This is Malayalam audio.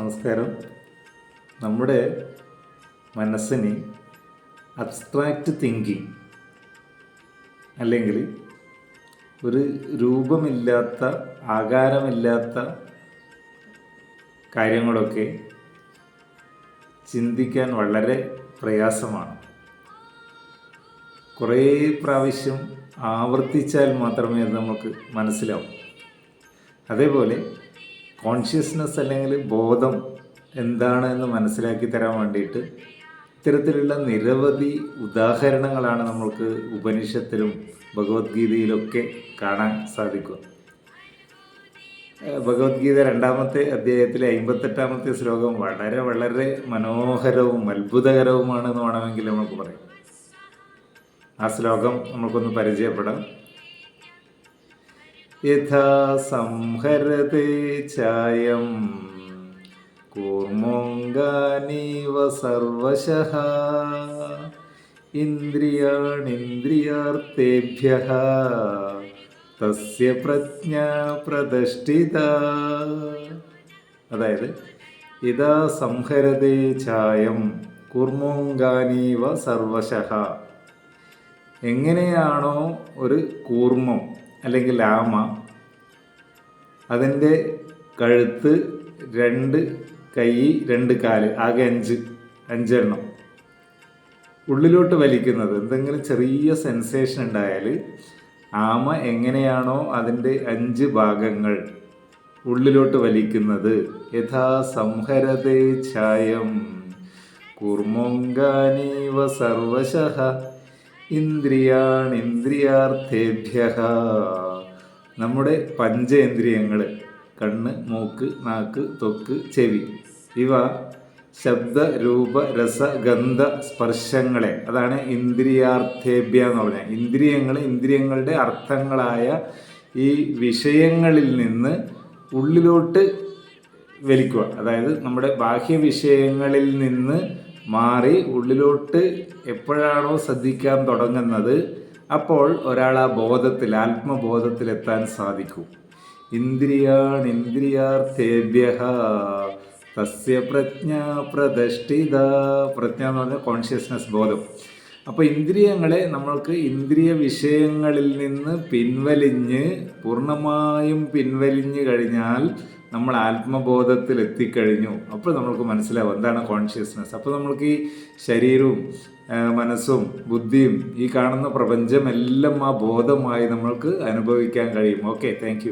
നമസ്കാരം. നമ്മുടെ മനസ്സിന് അബ്സ്ട്രാക്റ്റ് തിങ്കിങ് അല്ലെങ്കിൽ ഒരു രൂപമില്ലാത്ത ആകാരമില്ലാത്ത കാര്യങ്ങളൊക്കെ ചിന്തിക്കാൻ വളരെ പ്രയാസമാണ്. കുറേ പ്രാവശ്യം ആവർത്തിച്ചാൽ മാത്രമേ നമുക്ക് മനസ്സിലാവും. അതേപോലെ കോൺഷ്യസ്നെസ് അല്ലെങ്കിൽ ബോധം എന്താണ് എന്ന് മനസ്സിലാക്കി തരാൻ വേണ്ടിയിട്ട് ഇത്തരത്തിലുള്ള നിരവധി ഉദാഹരണങ്ങളാണ് നമ്മൾക്ക് ഉപനിഷത്തിലും ഭഗവത്ഗീതയിലൊക്കെ കാണാൻ സാധിക്കുക. ഭഗവത്ഗീത രണ്ടാമത്തെ അധ്യായത്തിലെ അമ്പത്തെട്ടാമത്തെ ശ്ലോകം വളരെ വളരെ മനോഹരവും അത്ഭുതകരവുമാണെന്ന് വേണമെങ്കിൽ നമുക്ക് പറയാം. ആ ശ്ലോകം നമുക്കൊന്ന് പരിചയപ്പെടാം. യഥാ സംഹരത്തെ ചായം. കൂർമോങ്കാനീവ സർവശ. ഇന്ദ്രിയാണിന്ദ്രിയാർത്ഥേഭ്യ. തസ്യ പ്രജ്ഞ പ്രതിഷ്ഠിത. അതായത് ഇതാ സംഹരതേ ചായം കൂർമോങ്കാനീവ സർവശ. എങ്ങനെയാണോ ഒരു കൂർമ്മം അല്ലെങ്കിൽ ആമ അതിന്റെ കഴുത്ത് രണ്ട് കൈ രണ്ട് കാൽ ആകെ അഞ്ച് അഞ്ചെണ്ണം. ഉള്ളിലോട്ട് വലിക്കുന്നത് എന്തെങ്കിലും ചെറിയ സെൻസേഷൻ ഉണ്ടായാൽ ആമ എങ്ങനെയാണോ അതിന്റെ അഞ്ച് ഭാഗങ്ങൾ ഉള്ളിലോട്ട് വലിക്കുന്നത്. യഥാ സംഹരതേ ഛായം. കൂർമോങ്കാനീവ സർവശ. ഇന്ദ്രിയാണിന്ദ്രിയാർത്ഥേഭ്യ നമ്മുടെ പഞ്ചേന്ദ്രിയങ്ങൾ കണ്ണ് മൂക്ക് നാക്ക് തൊക്ക് ചെവി ഇവ ശബ്ദ രൂപ രസ ഗന്ധ സ്പർശങ്ങളെ അതാണ് ഇന്ദ്രിയാർത്ഥേബ്യ എന്ന് പറഞ്ഞാൽ ഇന്ദ്രിയങ്ങൾ ഇന്ദ്രിയങ്ങളുടെ അർത്ഥങ്ങളായ ഈ വിഷയങ്ങളിൽ നിന്ന് ഉള്ളിലോട്ട് വലിക്കുക. അതായത് നമ്മുടെ ബാഹ്യ വിഷയങ്ങളിൽ നിന്ന് മാറി ഉള്ളിലോട്ട് എപ്പോഴാണോ ശ്രദ്ധിക്കാൻ തുടങ്ങുന്നത് അപ്പോൾ ഒരാൾ ആ ബോധത്തിൽ ആത്മബോധത്തിലെത്താൻ സാധിക്കും. ഇന്ദ്രിയാണിന്ദ്രിയാർത്ഥേഭ്യ തസ്യ പ്രജ്ഞ പ്രതിഷ്ഠിത. പ്രജ്ഞ എന്ന് പറഞ്ഞാൽ കോൺഷ്യസ്നസ് ബോധം. അപ്പോൾ ഇന്ദ്രിയങ്ങളെ നമ്മൾക്ക് ഇന്ദ്രിയ വിഷയങ്ങളിൽ നിന്ന് പിൻവലിഞ്ഞ് പൂർണമായും പിൻവലിഞ്ഞ് കഴിഞ്ഞാൽ നമ്മൾ ആത്മബോധത്തിൽ എത്തിക്കഴിഞ്ഞു അപ്പോൾ നമ്മൾക്ക് മനസ്സിലാവും എന്താണ് കോൺഷ്യസ്നെസ് അപ്പോൾ നമ്മൾക്ക് ഈ ശരീരവും മനസ്സും ബുദ്ധിയും ഈ കാണുന്ന പ്രപഞ്ചമെല്ലാം ആ ബോധമായി നമ്മൾക്ക് അനുഭവിക്കാൻ കഴിയും. Okay thank